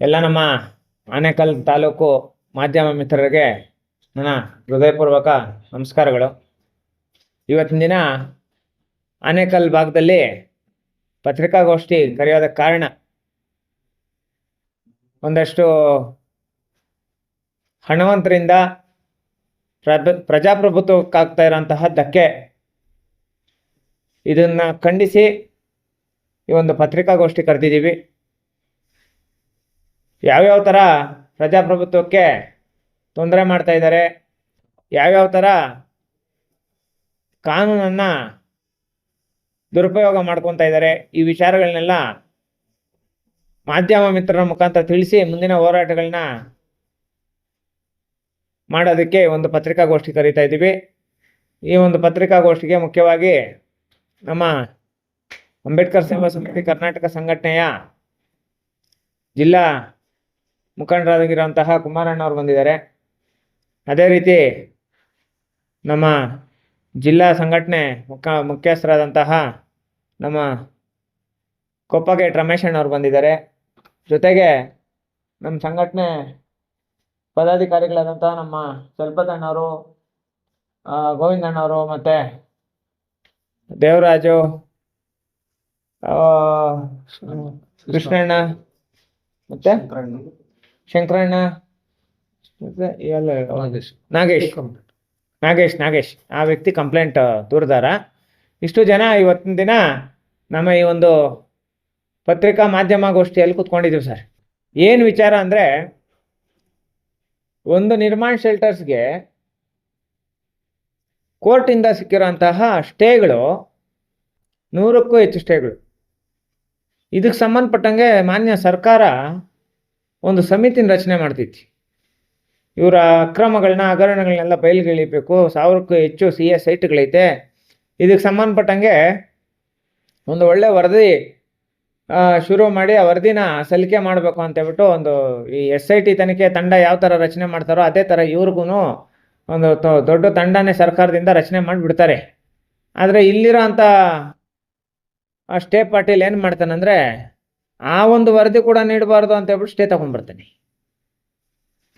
ಎಲ್ಲ ನಮ್ಮ ಆನೇಕಲ್ ತಾಲೂಕು ಮಾಧ್ಯಮ ಮಿತ್ರರಿಗೆ ನನ್ನ ಹೃದಯಪೂರ್ವಕ ನಮಸ್ಕಾರಗಳು. ಇವತ್ತಿನ ದಿನ ಆನೇಕಲ್ ಭಾಗದಲ್ಲಿ ಪತ್ರಿಕಾಗೋಷ್ಠಿ ಕರೆಯೋದಕ್ಕೆ ಕಾರಣ ಒಂದಷ್ಟು ಹಣವಂತರಿಂದ ಪ್ರಜ ಪ್ರಜಾಪ್ರಭುತ್ವಕ್ಕಾಗ್ತಾ ಇರೋಂತಹ ಧಕ್ಕೆ ಇದನ್ನು ಖಂಡಿಸಿ ಈ ಒಂದು ಪತ್ರಿಕಾಗೋಷ್ಠಿ ಕರೆದಿದ್ದೀವಿ. ಯಾವ್ಯಾವ ಥರ ಪ್ರಜಾಪ್ರಭುತ್ವಕ್ಕೆ ತೊಂದರೆ ಮಾಡ್ತಾ ಇದ್ದಾರೆ? ಯಾವ್ಯಾವ ಥರ ಕಾನೂನನ್ನು ದುರುಪಯೋಗ ಮಾಡ್ಕೊತಾ ಇದ್ದಾರೆ? ಈ ವಿಚಾರಗಳನ್ನೆಲ್ಲ ಮಾಧ್ಯಮ ಮಿತ್ರರ ಮುಖಾಂತರ ತಿಳಿಸಿ ಮುಂದಿನ ಹೋರಾಟಗಳನ್ನ ಮಾಡೋದಕ್ಕೆ ಒಂದು ಪತ್ರಿಕಾಗೋಷ್ಠಿ ಕರೀತಾ ಇದ್ದೀವಿ. ಈ ಒಂದು ಪತ್ರಿಕಾಗೋಷ್ಠಿಗೆ ಮುಖ್ಯವಾಗಿ ನಮ್ಮ ಅಂಬೇಡ್ಕರ್ ಸೇವಾ ಸಮಿತಿ, ಕರ್ನಾಟಕ ಸಂಘಟನೆಯ ಜಿಲ್ಲಾ ಮುಖಂಡರಾಗಿರುವಂತಹ ಕುಮಾರಣ್ಣ ಅವರು ಬಂದಿದ್ದಾರೆ. ಅದೇ ರೀತಿ ನಮ್ಮ ಜಿಲ್ಲಾ ಸಂಘಟನೆ ಮುಖ ಮುಖ್ಯಸ್ಥರಾದಂತಹ ನಮ್ಮ ಕೊಪ್ಪಗೇಟ್ ರಮೇಶಣ್ಣ ಅವರು ಬಂದಿದ್ದಾರೆ. ಜೊತೆಗೆ ನಮ್ಮ ಸಂಘಟನೆ ಪದಾಧಿಕಾರಿಗಳಾದಂತಹ ನಮ್ಮ ಸ್ವಲ್ಪದಣ್ಣವರು ಗೋವಿಂದಣ್ಣವರು ಮತ್ತು ದೇವರಾಜು ಕೃಷ್ಣಣ್ಣ ಮತ್ತೆ ಶಂಕರಣ್ಣ. ನಾಗೇಶ್. ನಾಗೇಶ್. ನಾಗೇಶ್ ಆ ವ್ಯಕ್ತಿ ಕಂಪ್ಲೇಂಟ್ ದೂರದಾರ. ಇಷ್ಟು ಜನ ಇವತ್ತಿನ ದಿನ ನಮ್ಮ ಈ ಒಂದು ಪತ್ರಿಕಾ ಮಾಧ್ಯಮ ಗೋಷ್ಠಿಯಲ್ಲಿ ಕುತ್ಕೊಂಡಿದ್ದೀವಿ ಸರ್. ಏನು ವಿಚಾರ ಅಂದರೆ ಒಂದು ನಿರ್ಮಾಣ ಶೆಲ್ಟರ್ಸ್ಗೆ ಕೋರ್ಟಿಂದ ಸಿಕ್ಕಿರೋಂತಹ ಸ್ಟೇಗಳು ನೂರಕ್ಕೂ ಹೆಚ್ಚು ಸ್ಟೇಗಳು. ಇದಕ್ಕೆ ಸಂಬಂಧಪಟ್ಟಂಗೆ ಮಾನ್ಯ ಸರ್ಕಾರ ಒಂದು ಸಮಿತಿನ ರಚನೆ ಮಾಡ್ತೈತಿ ಇವರ ಅಕ್ರಮಗಳನ್ನ ಹಗರಣಗಳನ್ನೆಲ್ಲ ಬಯಲುಗಳಿಬೇಕು, ಸಾವಿರಕ್ಕೂ ಹೆಚ್ಚು ಸಿ ಎಸ್ ಸೈಟ್ಗಳೈತೆ. ಇದಕ್ಕೆ ಸಂಬಂಧಪಟ್ಟಂಗೆ ಒಂದು ಒಳ್ಳೆ ವರದಿ ಶುರು ಮಾಡಿ ಆ ವರದಿನ ಸಲ್ಲಿಕೆ ಮಾಡಬೇಕು ಅಂತ ಹೇಳ್ಬಿಟ್ಟು ಒಂದು ಈ ಎಸ್ ಐ ಟಿ ತನಿಖೆ ತಂಡ ಯಾವ ಥರ ರಚನೆ ಮಾಡ್ತಾರೋ ಅದೇ ಥರ ಇವ್ರಿಗೂ ಒಂದು ದೊಡ್ಡ ತಂಡನೇ ಸರ್ಕಾರದಿಂದ ರಚನೆ ಮಾಡಿಬಿಡ್ತಾರೆ. ಆದರೆ ಇಲ್ಲಿರೋ ಅಂಥ ಸ್ಟೇ ಪಾಟೀಲ್ ಏನು ಮಾಡ್ತಾನಂದರೆ ಆ ಒಂದು ವರದಿ ಕೂಡ ನೀಡಬಾರ್ದು ಅಂತ ಹೇಳ್ಬಿಟ್ಟು ಸ್ಟೇ ತಗೊಂಡ್ಬರ್ತಾನೆ.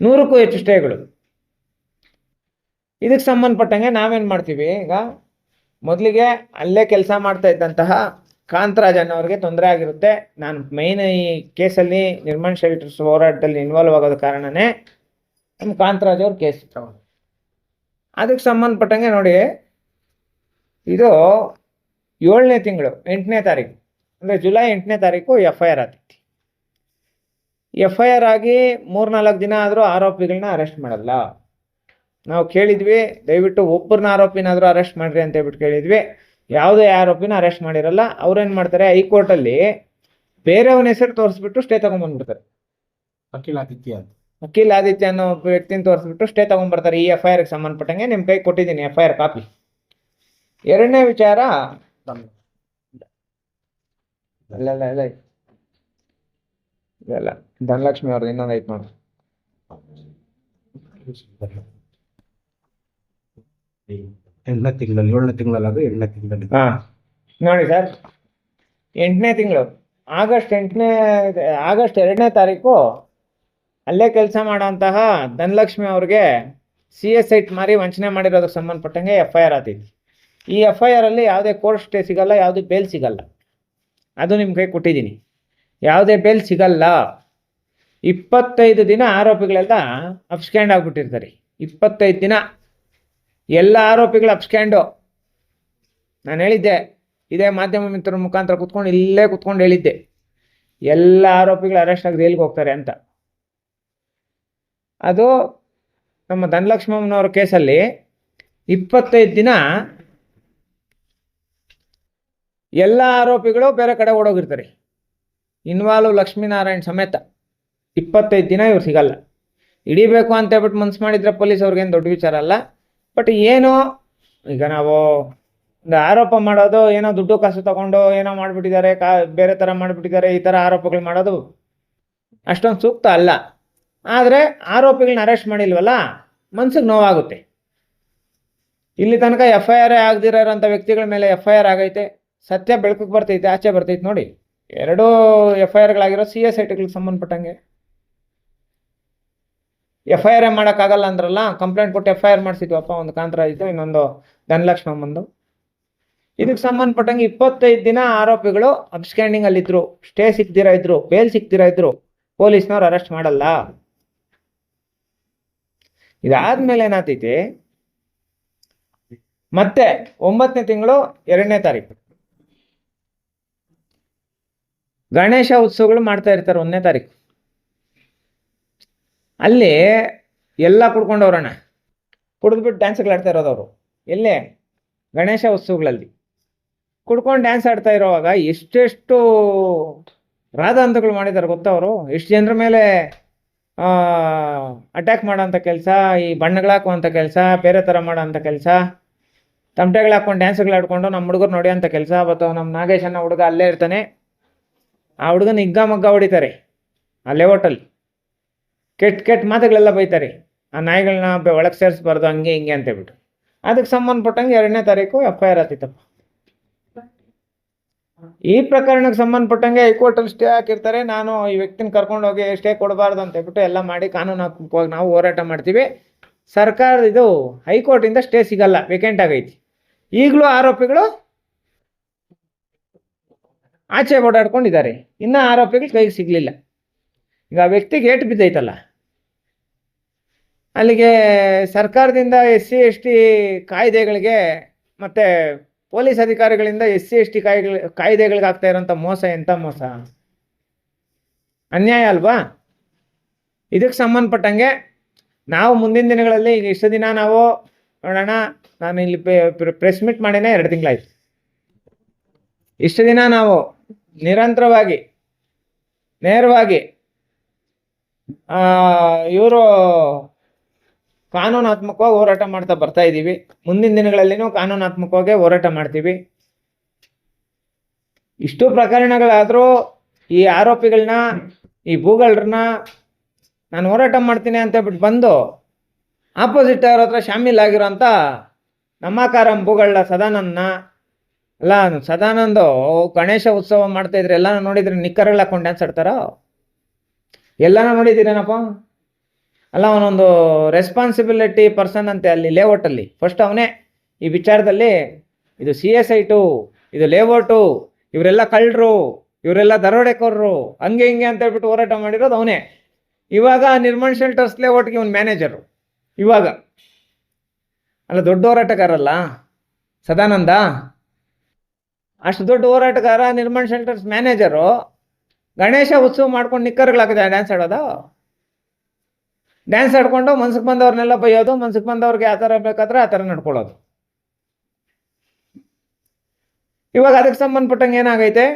ನೂರಕ್ಕೂ ಹೆಚ್ಚು ಸ್ಟೇಗಳು ಇದಕ್ಕೆ ಸಂಬಂಧಪಟ್ಟಂಗೆ ನಾವೇನು ಮಾಡ್ತೀವಿ ಈಗ ಮೊದಲಿಗೆ ಅಲ್ಲೇ ಕೆಲಸ ಮಾಡ್ತಾ ಇದ್ದಂತಹ ಕಾಂತರಾಜ್ ಅನ್ನೋರಿಗೆ ತೊಂದರೆ ಆಗಿರುತ್ತೆ. ನಾನು ಮೈನ್ ಈ ಕೇಸಲ್ಲಿ ನಿರ್ಮಾಣ ಶೆಲ್ಟರ್ಸ್ ಹೋರಾಟದಲ್ಲಿ ಇನ್ವಾಲ್ವ್ ಆಗೋದ ಕಾರಣನೇ ನಮ್ಮ ಕಾಂತರಾಜ್ ಅವ್ರ ಕೇಸ್ ತಗೊಂಡು ಅದಕ್ಕೆ ಸಂಬಂಧಪಟ್ಟಂಗೆ ನೋಡಿ, ಇದು ಏಳನೇ ತಿಂಗಳು, ಎಂಟನೇ ತಾರೀಕು. ಅಂದರೆ ಜುಲೈ ಎಂಟನೇ ತಾರೀಕು ಎಫ್ ಐ ಆರ್ ಆಗ್ತೈತಿ ಎಫ್ ಐ ಆರ್ ಆಗಿ ಮೂರ್ನಾಲ್ಕು ದಿನ ಆದರೂ ಆರೋಪಿಗಳನ್ನ ಅರೆಸ್ಟ್ ಮಾಡಲ್ಲ. ನಾವು ಕೇಳಿದ್ವಿ ದಯವಿಟ್ಟು ಒಬ್ಬರನ್ನ ಆರೋಪಿನಾದರೂ ಅರೆಸ್ಟ್ ಮಾಡಿರಿ ಅಂತ ಹೇಳ್ಬಿಟ್ಟು ಕೇಳಿದ್ವಿ. ಯಾವುದೇ ಆರೋಪಿನ ಅರೆಸ್ಟ್ ಮಾಡಿರಲ್ಲ. ಅವ್ರೇನು ಮಾಡ್ತಾರೆ ಹೈಕೋರ್ಟಲ್ಲಿ ಬೇರೆಯವನ ಹೆಸರು ತೋರಿಸ್ಬಿಟ್ಟು ಸ್ಟೇ ತೊಗೊಂಡ್ಬಂದ್ಬಿಡ್ತಾರೆ ವಕೀಲ್ ಆದಿತ್ಯ ಅಂತ. ಅಖಿಲ್ ಆದಿತ್ಯ ಅನ್ನೋ ವ್ಯಕ್ತಿನ ತೋರಿಸ್ಬಿಟ್ಟು ಸ್ಟೇ ತೊಗೊಂಡ್ಬರ್ತಾರೆ ಈ ಎಫ್ ಐ ಆರ್ಗೆ ಸಂಬಂಧಪಟ್ಟಂಗೆ ನಿಮ್ಮ ಕೈ ಕೊಟ್ಟಿದ್ದೀನಿ ಎಫ್ ಐ ಆರ್ ಕಾಪಿ. ಎರಡನೇ ವಿಚಾರ ಅಲ್ಲ ಅಲ್ಲ ಅಲ್ಲ ಇಲ್ಲ ಧನಲಕ್ಷ್ಮಿ ಅವ್ರದ್ದು ಇನ್ನೊಂದು ಐತೆ ನೋಡ್ರಿ ಎಂಟನೇ ತಿಂಗಳಲ್ಲಿ ಏಳನೇ ತಿಂಗಳಲ್ಲಿ ಅದು ಎಂಟನೇ ತಿಂಗಳಲ್ಲಿ. ಹಾಂ. ನೋಡಿ ಸರ್ ಎಂಟನೇ ತಿಂಗಳು. ಆಗಸ್ಟ್ ಎಂಟನೇ ಆಗಸ್ಟ್ ಎರಡನೇ ತಾರೀಕು ಅಲ್ಲೇ ಕೆಲಸ ಮಾಡೋಂತಹ ಧನಲಕ್ಷ್ಮಿ ಅವ್ರಿಗೆ ಸಿ ಎಸ್ ಐಟ್ ಮಾರಿ ವಂಚನೆ ಮಾಡಿರೋದಕ್ಕೆ ಸಂಬಂಧಪಟ್ಟಂಗೆ ಎಫ್ ಐ ಆರ್ ಆತೈತಿ ಈ ಎಫ್ ಐ ಆರಲ್ಲಿ ಯಾವುದೇ ಕೋರ್ಟ್ ಸ್ಟೇ ಸಿಗಲ್ಲ ಯಾವುದೇ ಬೇಲ್ ಸಿಗಲ್ಲ. ಅದು ನಿಮ್ಮ ಕೈ ಕೊಟ್ಟಿದ್ದೀನಿ. ಯಾವುದೇ ಬೇಲ್ ಸಿಗಲ್ಲ. ಇಪ್ಪತ್ತೈದು ದಿನ ಆರೋಪಿಗಳೆಲ್ಲ ಅಪ್ಸ್ಕ್ಯಾಂಡ್ ಆಗಿಬಿಟ್ಟಿರ್ತಾರೆ. ಇಪ್ಪತ್ತೈದು ದಿನ ಎಲ್ಲ ಆರೋಪಿಗಳು ಅಪ್ಸ್ಕ್ಯಾಂಡು ನಾನು ಹೇಳಿದ್ದೆ, ಇದೇ ಮಾಧ್ಯಮ ಮಿತ್ರರ ಮುಖಾಂತರ ಕುತ್ಕೊಂಡು ಇಲ್ಲೇ ಕುತ್ಕೊಂಡು ಹೇಳಿದ್ದೆ. ಎಲ್ಲ ಆರೋಪಿಗಳು ಅರೆಸ್ಟ್ ಆಗಿ ಜೈಲಿಗೆ ಹೋಗ್ತಾರೆ ಅಂತ. ಅದು ನಮ್ಮ ಧನಲಕ್ಷ್ಮಮ್ಮನವ್ರ ಕೇಸಲ್ಲಿ ಇಪ್ಪತ್ತೈದು ದಿನ ಎಲ್ಲ ಆರೋಪಿಗಳು ಬೇರೆ ಕಡೆ ಓಡೋಗಿರ್ತಾರೆ. ಇನ್ವಾಲ್ವ್ ಲಕ್ಷ್ಮೀನಾರಾಯಣ್ ಸಮೇತ ಇಪ್ಪತ್ತೈದು ದಿನ ಇವ್ರು ಸಿಗಲ್ಲ. ಹಿಡಿಬೇಕು ಅಂತ ಹೇಳ್ಬಿಟ್ಟು ಮನ್ಸು ಮಾಡಿದ್ರೆ ಪೊಲೀಸ್ ಅವ್ರಿಗೇನು ದೊಡ್ಡ ವಿಚಾರ ಅಲ್ಲ. ಬಟ್ ಏನೋ ಈಗ ನಾವು ಒಂದು ಆರೋಪ ಮಾಡೋದು, ಏನೋ ದುಡ್ಡು ಕಾಸು ತಗೊಂಡು ಏನೋ ಮಾಡಿಬಿಟ್ಟಿದ್ದಾರೆ, ಕಾ ಬೇರೆ ಥರ ಮಾಡಿಬಿಟ್ಟಿದ್ದಾರೆ, ಈ ಥರ ಆರೋಪಗಳು ಮಾಡೋದು ಅಷ್ಟೊಂದು ಸೂಕ್ತ ಅಲ್ಲ. ಆದರೆ ಆರೋಪಿಗಳನ್ನ ಅರೆಸ್ಟ್ ಮಾಡಿಲ್ವಲ್ಲ, ಮನ್ಸಿಗೆ ನೋವಾಗುತ್ತೆ. ಇಲ್ಲಿ ತನಕ ಎಫ್ ಐ ಆರ್ ಆಗದಿರೋಂಥ ವ್ಯಕ್ತಿಗಳ ಮೇಲೆ ಎಫ್ ಐ ಆರ್ ಆಗೈತೆ. ಸತ್ಯ ಬೆಳಕಿಗೆ ಬರ್ತೈತೆ, ಆಚೆ ಬರ್ತೈತೆ ನೋಡಿ. ಎರಡೂ ಎಫ್ ಐ ಆರ್ಗಳಾಗಿರೋ ಸಿ ಎಸ್ ಐ ಟಿಗಳಿಗೆ ಸಂಬಂಧಪಟ್ಟಂಗೆ. ಎಫ್ ಐ ಆರ್ ಮಾಡೋಕ್ಕಾಗಲ್ಲ ಅಂದ್ರಲ್ಲ, ಕಂಪ್ಲೇಂಟ್ ಕೊಟ್ಟು ಎಫ್ ಐ ಆರ್ ಮಾಡಿಸಿದ್ವಪ್ಪ, ಒಂದು ಕಾಂತರ ಇತ್ತು, ಇನ್ನೊಂದು ಧನಲಕ್ಷ್ಮಮ್ಮಂದು ಇದಕ್ಕೆ ಸಂಬಂಧಪಟ್ಟಂಗೆ ಇಪ್ಪತ್ತೈದು ದಿನ ಆರೋಪಿಗಳು ಅಬ್ಸ್ಕ್ಯಾಂಡಿಂಗ್ ಅಲ್ಲಿದ್ರು ಸ್ಟೇ ಸಿಕ್ತಿರ ಇದ್ರು, ಬೇಲ್ ಸಿಕ್ತಿರ ಇದ್ರು, ಪೊಲೀಸ್ನವ್ರು ಅರೆಸ್ಟ್ ಮಾಡಲ್ಲ. ಇದಾದ್ಮೇಲೆ ಏನಾಗ್ತೈತಿ ಮತ್ತೆ ಒಂಬತ್ತನೇ ತಿಂಗಳು ಎರಡನೇ ತಾರೀಕು. ಗಣೇಶ ಉತ್ಸವಗಳು ಮಾಡ್ತಾ ಇರ್ತಾರೆ ಒಂದನೇ ತಾರೀಕು. ಅಲ್ಲಿ ಎಲ್ಲ ಕುಡ್ಕೊಂಡವ್ರಣ್ಣ ಕುಡಿದ್ಬಿಟ್ಟು ಡ್ಯಾನ್ಸ್ಗಳು ಆಡ್ತಾ ಇರೋದು ಅವರು. ಎಲ್ಲೇ? ಗಣೇಶ ಉತ್ಸವಗಳಲ್ಲಿ. ಕುಡ್ಕೊಂಡು ಡ್ಯಾನ್ಸ್ ಆಡ್ತಾ ಇರೋವಾಗ ಎಷ್ಟೆಷ್ಟು ರಾಧಾಂತಗಳು ಮಾಡಿದ್ದಾರೆ ಗೊತ್ತಾ ಅವರು? ಎಷ್ಟು ಜನರ ಮೇಲೆ ಅಟ್ಯಾಕ್ ಮಾಡೋಂಥ ಕೆಲಸ, ಈ ಬಣ್ಣಗಳಾಕುವಂಥ ಕೆಲಸ, ಬೇರೆ ಥರ ಮಾಡೋಂಥ ಕೆಲಸ, ತಮಟೆಗಳು ಹಾಕ್ಕೊಂಡು ಡ್ಯಾನ್ಸ್ಗಳು ಆಡ್ಕೊಂಡು ನಮ್ಮ ಹುಡುಗರು ನೋಡಿಯೋಂಥ ಕೆಲಸ ಮತ್ತು ನಮ್ಮ ನಾಗೇಶನ ಹುಡುಗ ಅಲ್ಲೇ ಇರ್ತಾನೆ. ಆ ಹುಡುಗನ ಹಿಗ್ಗ ಮಗ್ಗ ಹೊಡಿತಾರೆ, ಆ ಲೇಔಟಲ್ಲಿ ಕೆಟ್ಟ ಕೆಟ್ಟ ಮಾತುಗಳೆಲ್ಲ ಬೈತಾರೆ, ಆ ನಾಯಿಗಳನ್ನ ಒಳಗೆ ಸೇರಿಸ್ಬಾರ್ದು, ಹಂಗೆ ಹಿಂಗೆ ಅಂತ ಹೇಳ್ಬಿಟ್ಟು. ಅದಕ್ಕೆ ಸಂಬಂಧಪಟ್ಟಂಗೆ ಎರಡನೇ ತಾರೀಕು ಎಫ್ ಐ ಆರ್ ಆತಿತ್ತಪ್ಪ. ಈ ಪ್ರಕರಣಕ್ಕೆ ಸಂಬಂಧಪಟ್ಟಂಗೆ ಹೈಕೋರ್ಟಲ್ಲಿ ಸ್ಟೇ ಹಾಕಿರ್ತಾರೆ, ನಾನು ಈ ವ್ಯಕ್ತಿನ ಕರ್ಕೊಂಡು ಹೋಗಿ ಸ್ಟೇ ಕೊಡಬಾರ್ದು ಅಂತ ಹೇಳ್ಬಿಟ್ಟು ಎಲ್ಲ ಮಾಡಿ ಕಾನೂನಾತ್ಮಕವಾಗಿ ನಾವು ಹೋರಾಟ ಮಾಡ್ತೀವಿ. ಸರ್ಕಾರದ ಇದು ಹೈಕೋರ್ಟಿಂದ ಸ್ಟೇ ಸಿಗಲ್ಲ ವೇಕೆಂಟ್ ಆಗೈತಿ. ಈಗಲೂ ಆರೋಪಿಗಳು ಆಚೆ ಓಡಾಡ್ಕೊಂಡಿದ್ದಾರೆ. ಇನ್ನೂ ಆರೋಪಿಗಳು ಕೈಗೆ ಸಿಗಲಿಲ್ಲ. ಈಗ ಆ ವ್ಯಕ್ತಿಗೆ ಏಟು ಬಿದ್ದೈತಲ್ಲ. ಅಲ್ಲಿಗೆ ಸರ್ಕಾರದಿಂದ ಎಸ್ ಸಿ ಎಸ್ ಟಿ ಕಾಯ್ದೆಗಳಿಗೆ ಮತ್ತು ಪೊಲೀಸ್ ಅಧಿಕಾರಿಗಳಿಂದ ಎಸ್ ಸಿ ಎಸ್ ಟಿ ಕಾಯ್ದೆ, ಕಾಯ್ದೆಗಳಿಗೆ ಆಗ್ತಾ ಇರೋಂಥ ಮೋಸ ಎಂಥ ಮೋಸ? ಅನ್ಯಾಯ ಅಲ್ವಾ? ಇದಕ್ಕೆ ಸಂಬಂಧಪಟ್ಟಂಗೆ ನಾವು ಮುಂದಿನ ದಿನಗಳಲ್ಲಿ ಈಗ ಇಷ್ಟು ದಿನ ನಾವು ನೋಡೋಣ. ನಾನು ಇಲ್ಲಿ ಪ್ರೆಸ್ ಮೀಟ್ ಮಾಡಿನೇ ಎರಡು ತಿಂಗಳಾಯ್ತು. ಇಷ್ಟು ದಿನ ನಾವು ನಿರಂತರವಾಗಿ, ನೇರವಾಗಿ ಇವರು ಕಾನೂನಾತ್ಮಕವಾಗಿ ಹೋರಾಟ ಮಾಡ್ತಾ ಬರ್ತಾ ಇದ್ದೀವಿ. ಮುಂದಿನ ದಿನಗಳಲ್ಲಿನೂ ಕಾನೂನಾತ್ಮಕವಾಗಿ ಹೋರಾಟ ಮಾಡ್ತೀವಿ. ಇಷ್ಟು ಪ್ರಕರಣಗಳಾದರೂ ಈ ಆರೋಪಿಗಳನ್ನ, ಈ ಭೂಗಳರನ್ನ ನಾನು ಹೋರಾಟ ಮಾಡ್ತೀನಿ ಅಂತ ಬಿಟ್ಟು ಬಂದು ಆಪೋಸಿಟ್ ಅವ್ರ ಹತ್ರ ಶಾಮೀಲ್ ಅಂತ ನಮ್ಮಕಾರಂ ಭೂಗಳ ಸದಾನಂದನ ಅಲ್ಲ ಸದಾನಂದು ಗಣೇಶ ಉತ್ಸವ ಮಾಡ್ತಾ ಇದ್ರೆ ಎಲ್ಲಾನು ನೋಡಿದ್ರೆ ನಿಕ್ಕರ್ಗಳು ಹಾಕೊಂಡು ಡ್ಯಾನ್ಸ್ ಆಡ್ತಾರೋ ಎಲ್ಲಾನು ನೋಡಿದ್ದೀರೇನಪ್ಪ? ಅಲ್ಲ, ಅವನೊಂದು ರೆಸ್ಪಾನ್ಸಿಬಿಲಿಟಿ ಪರ್ಸನ್ ಅಂತೆ ಅಲ್ಲಿ ಲೇಔಟಲ್ಲಿ ಫಸ್ಟ್ ಅವನೇ ಈ ವಿಚಾರದಲ್ಲಿ ಇದು ಸಿ ಎಸ್ ಐ ಟು ಇದು ಲೇಔಟು ಇವರೆಲ್ಲ ಕಳ್ಳರು, ಇವರೆಲ್ಲ ದರೋಡೆಕೋರರು, ಹಂಗೆ ಹಿಂಗೆ ಅಂತ ಹೇಳ್ಬಿಟ್ಟು ಹೋರಾಟ ಮಾಡಿರೋದು ಅವನೇ. ಇವಾಗ ನಿರ್ಮಾಣ ಶೆಲ್ಟರ್ಸ್ ಲೇಔಟ್ಗೆ ಇವನು ಮ್ಯಾನೇಜರು ಇವಾಗ. ಅಲ್ಲ, ದೊಡ್ಡ ಹೋರಾಟಗಾರಲ್ಲ? ಸದಾನಂದ? ಅಷ್ಟು ದೊಡ್ಡ ಹೋರಾಟಗಾರ, ನಿರ್ಮಾಣ ಶೆಲ್ಟರ್ಸ್ ಮ್ಯಾನೇಜರು ಗಣೇಶ ಉತ್ಸವ ಮಾಡ್ಕೊಂಡು ನಿಕ್ಕರ್ಗಳಾಗಿದೆ ಡ್ಯಾನ್ಸ್ ಆಡೋದು. ಡ್ಯಾನ್ಸ್ ಆಡ್ಕೊಂಡು ಮನ್ಸಿಗೆ ಬಂದವ್ರನ್ನೆಲ್ಲ ಬೈಯೋದು, ಮನ್ಸಿಗೆ ಬಂದವ್ರಿಗೆ ಆ ಥರ ಬೇಕಾದ್ರೆ ಆ ಥರ ನಡ್ಕೊಳ್ಳೋದು. ಇವಾಗ ಅದಕ್ಕೆ ಸಂಬಂಧಪಟ್ಟಂಗೆ ಏನಾಗೈತೆ?